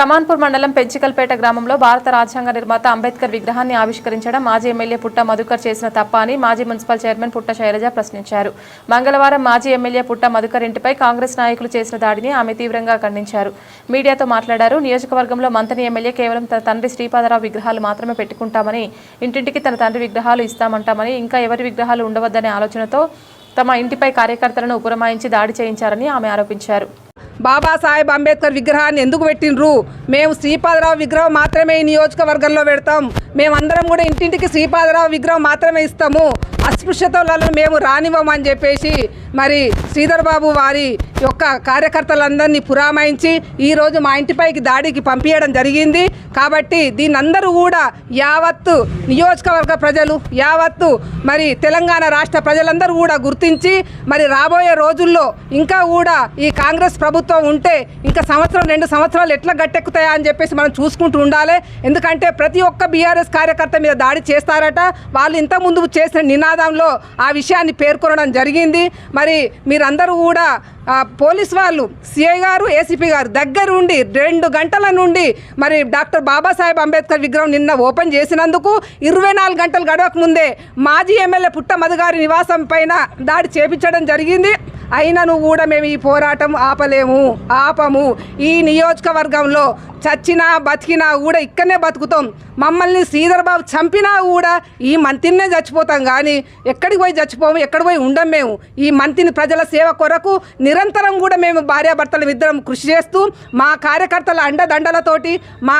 కమాన్పూర్ మండలం పెంచికల్పేట గ్రామంలో భారత రాజ్యాంగ నిర్మాత అంబేద్కర్ విగ్రహాన్ని ఆవిష్కరించడం మాజీ ఎమ్మెల్యే పుట్ట మధుకర్ చేసిన తప్ప అని మాజీ మున్సిపల్ చైర్మన్ పుట్ట శైలజ ప్రశ్నించారు. మంగళవారం మాజీ ఎమ్మెల్యే పుట్ట మధుకర్ ఇంటిపై కాంగ్రెస్ నాయకులు చేసిన దాడిని ఆమె తీవ్రంగా ఖండించారు. మీడియాతో మాట్లాడారు. నియోజకవర్గంలో మంతని ఎమ్మెల్యే కేవలం తన తండ్రి శ్రీపాదరావు విగ్రహాలు మాత్రమే పెట్టుకుంటామని ఇంటింటికి తన తండ్రి విగ్రహాలు ఇస్తామంటామని ఇంకా ఎవరి విగ్రహాలు ఉండవద్దనే ఆలోచనతో తమ ఇంటిపై కార్యకర్తలను ఉపరమాయించి దాడి చేయించారని ఆమె ఆరోపించారు. బాబాసాహెబ్ అంబేద్కర్ విగ్రహాన్ని ఎందుకు పెట్టిండ్రు? మేము శ్రీపాదరావు విగ్రహం మాత్రమే ఈ నియోజకవర్గంలో పెడతాం. మేమందరం కూడా ఇంటింటికి శ్రీపాదరావు విగ్రహం మాత్రమే ఇస్తాము. అస్పృశ్యతలను మేము రానివ్వమని చెప్పేసి మరి శ్రీధర్ బాబు వారి యొక్క కార్యకర్తలందరినీ పురామాయించి ఈరోజు మా ఇంటిపైకి దాడికి పంపించడం జరిగింది. కాబట్టి దీని అందరూ కూడా యావత్తు నియోజకవర్గ ప్రజలు యావత్తు మరి తెలంగాణ రాష్ట్ర ప్రజలందరూ కూడా గుర్తించి మరి రాబోయే రోజుల్లో ఇంకా కూడా ఈ కాంగ్రెస్ ప్రభుత్వం ఉంటే ఇంకా సంవత్సరం రెండు సంవత్సరాలు ఎట్లా గట్టెక్కుతాయా అని చెప్పేసి మనం చూసుకుంటూ ఉండాలి. ఎందుకంటే ప్రతి ఒక్క బీఆర్ఎస్ కార్యకర్త మీద దాడి చేస్తారట. వాళ్ళు ఇంత ముందు చేసిన నినాదంలో ఆ విషయాన్ని పేర్కొనడం జరిగింది. మరి మీరందరూ కూడా పోలీస్ వాళ్ళు సిఐ గారు ఏసీపీ గారు దగ్గరుండి రెండు గంటల నుండి మరి డాక్టర్ బాబాసాహెబ్ అంబేద్కర్ విగ్రహం నిన్న ఓపెన్ చేసినందుకు ఇరవై నాలుగు గంటలు గడవక ముందే మాజీ ఎమ్మెల్యే పుట్ట మధుగారి నివాసం పైన దాడి చేపించడం జరిగింది. అయినను కూడా మేము ఈ పోరాటం ఆపలేము ఆపము. ఈ నియోజకవర్గంలో చచ్చినా బతికినా కూడా ఇక్కడనే బతుకుతాం. మమ్మల్ని శ్రీధర్బాబు చంపినా కూడా ఈ మంత్రినే చచ్చిపోతాం కానీ ఎక్కడికి పోయి చచ్చిపోము ఎక్కడ పోయి ఉండం మేము. ఈ మంతిని ప్రజల సేవ కొరకు నిరంతరం కూడా మేము భార్యాభర్తలు ఇద్దరం కృషి చేస్తూ మా కార్యకర్తల అండదండలతోటి మా